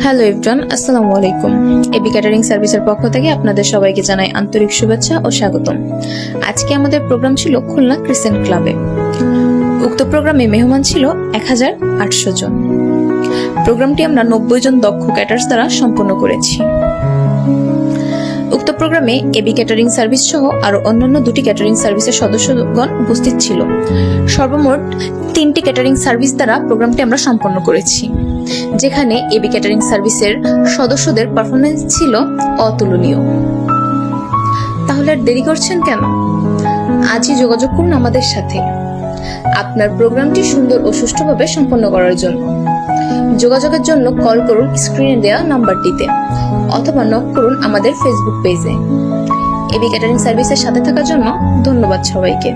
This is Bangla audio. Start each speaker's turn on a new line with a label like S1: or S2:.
S1: হ্যালো ইভরান আসসালামু আলাইকুম। এবি ক্যাটারিং সার্ভিসের পক্ষ থেকে আপনাদের সবাইকে জানাই আন্তরিক শুভেচ্ছা ও স্বাগতম। আজকে আমাদের প্রোগ্রাম ছিল খুলনা ক্রিসেন্ট ক্লাবে উক্ত প্রোগ্রামে মেহমান ছিল এক হাজার আটশো জন। প্রোগ্রামটি আমরা নব্বই জন দক্ষ ক্যাটার্স দ্বারা সম্পন্ন করেছি। উক্ত প্রোগ্রামে এবি ক্যাটারিং সার্ভিস সহ আরও অন্যান্য দুটি ক্যাটারিং সার্ভিসের সদস্যগণ উপস্থিত ছিল। সর্বমোট তিনটি ক্যাটারিং সার্ভিস দ্বারা প্রোগ্রামটি আমরা সম্পন্ন করেছি। যেখানে এবি ক্যাটারিং সার্ভিসের সদস্যদের পারফরমেন্স ছিল অতুলনীয়। তাহলে আর দেরি করছেন কেন? আজই যোগাযোগ করুন আমাদের সাথে। আপনার প্রোগ্রামটি সুন্দর ও সুষ্ঠুভাবে সম্পন্ন করার জন্য। যোগাযোগের জন্য কল করুন স্ক্রিনে দেওয়া নাম্বারটিতে অথবা নক করুন আমাদের ফেসবুক পেজে। এবি ক্যাটারিং সার্ভিসের সাথে থাকার জন্য ধন্যবাদ সবাইকে।